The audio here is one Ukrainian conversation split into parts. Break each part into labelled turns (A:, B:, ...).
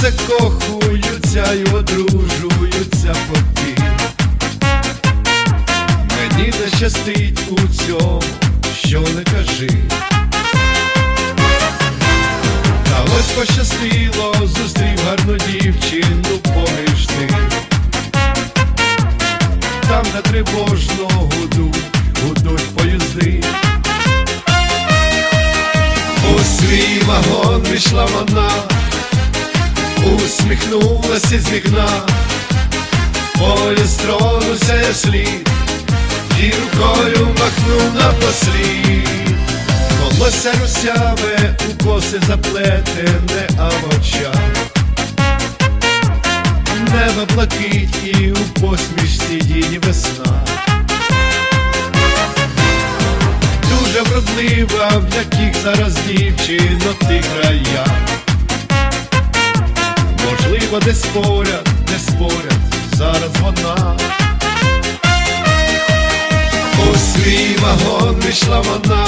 A: закохуються й одружуються поки. Мені не щастить у цьому, що не кажи. Та ось пощастило, зустрів гарну дівчину поміж ти. Там на тривожно гуду, гудуть поїзди. У свій вагон вийшла вона, усміхнулася з вікна, поїзд тронувся я слід, і рукою махнув на послід. Волосся русяве у коси заплетене, а в очах Небо блакить і у посмішці її весна. Дуже вродлива, в яких зараз дівчинок ти края. Десь поряд, десь поряд, зараз вона. У свій вагон вийшла вона,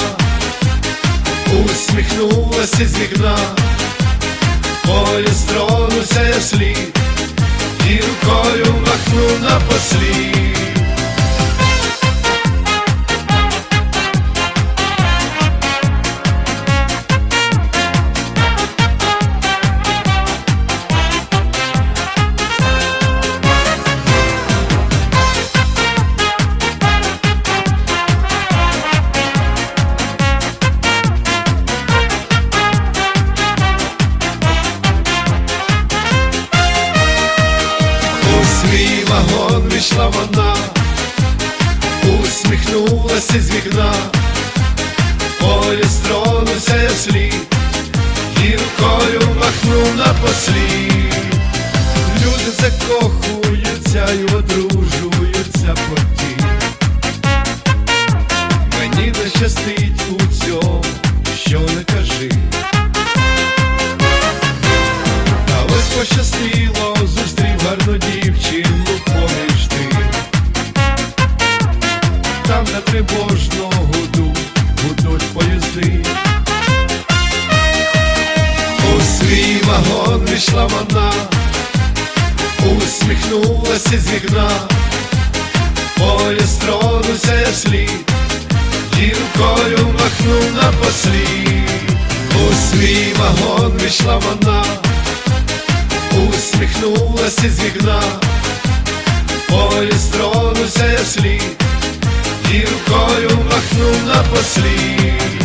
A: усміхнулася з вікна, полі стронуся я слід, і рукою махну на вагон війшла вона, усміхнулася з вікна, полі тронувся я слід, гіркою махнув на послід. Люди закохуються й одружуються На тривожно поїзди. У свій вагон вийшла вона, усміхнулася з вікна, поїзд тронувся я слід, і рукою махнув на послід. У свій вагон вийшла вона усміхнулася з вікна, поїзд тронувся я слід, і рукою махнув на послід.